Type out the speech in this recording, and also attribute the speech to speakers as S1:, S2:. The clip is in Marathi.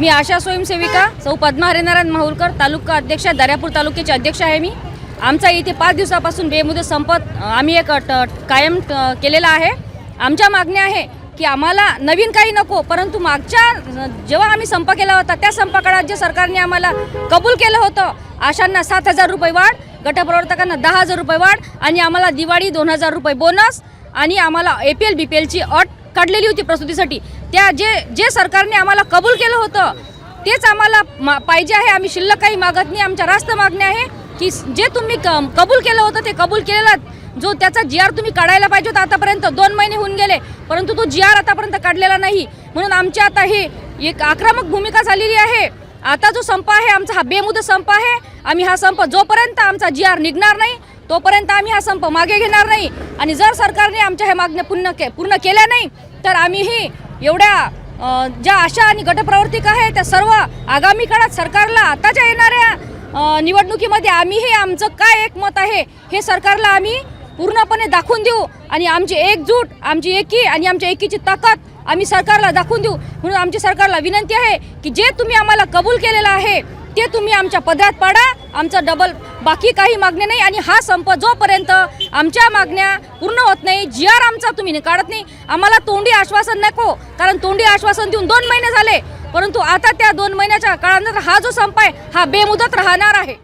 S1: मी आशा स्वयंसेविका सौ पद्मा हरिनारायण माहुलकर तालुका अध्यक्ष दर्यापूर तालुक्याचे अध्यक्ष आहे मी. आमचा इथे पाच दिवसापासून बेमुदत संपत आम्ही एक ट- कायम केलेला आहे. आमच्या मागण्या आहे की आम्हाला नवीन काही नको परंतु मागच्या जेव्हा आम्ही संप केला होता त्या संप जे सरकारने आम्हाला कबूल केलं होतं. आशांना सात हजार रुपये वाढ गटप्रवर्तकांना दहा हजार रुपये वाढ आणि आम्हाला दिवाळी दोन हजार रुपये बोनस आणि आम्हाला A P L B P एलची अट काढलेली होती प्रसूतीसाठी. त्या जे जे सरकारने आम्हाला कबूल केलं होतं तेच आम्हाला मा पाहिजे आहे. आम्ही शिल्लक काही मागत नाही. आमच्या रास्त मागण्या आहे की जे तुम्ही क कबूल केलं होतं ते कबूल केलेलं जो त्याचा जी आर तुम्ही काढायला पाहिजे होता आतापर्यंत दोन महिने होऊन गेले परंतु तो जी आर आतापर्यंत काढलेला नाही. म्हणून आमची आता हे एक आक्रमक भूमिका झालेली आहे. आता जो संप आहे आमचा हा बेमुदत संप आहे. आम्ही हा संप जोपर्यंत आमचा जी आर निघणार नाही तोपर्यंत आम्ही हा संप मागे घेणार नाही. आणि जर सरकारने आमच्या ह्या मागण्या पूर्ण के पूर्ण केल्या नाही तर आम्हीही एवढ्या ज्या आशा आणि गटप्रवर्तिक आहे त्या सर्व आगामी काळात सरकारला आताच्या येणाऱ्या निवडणुकीमध्ये आम्हीही आमचं काय एक मत आहे हे सरकारला आम्ही पूर्णपणे दाखवून देऊ. आणि आमची एकजूट आमची एकी आणि आमच्या एकीची ताकद आम्ही सरकारला दाखवून देऊ. म्हणून आमची सरकारला विनंती आहे की जे तुम्ही आम्हाला कबूल केलेलं आहे ते तुम्ही आमच्या पदरात पाडा. आमचं डबल बाकी काही मागणे नाही आणि हा संप जोपर्यंत आमच्या मागण्या पूर्ण होत नाही जी आर आमचा तुम्ही काढत नाही. आम्हाला तोंडी आश्वासन नको कारण तोंडी आश्वासन देऊन दोन महिने झाले. परंतु आता त्या दोन महिन्याच्या काळानंतर हा जो संप आहे हा बेमुदत राहणार आहे.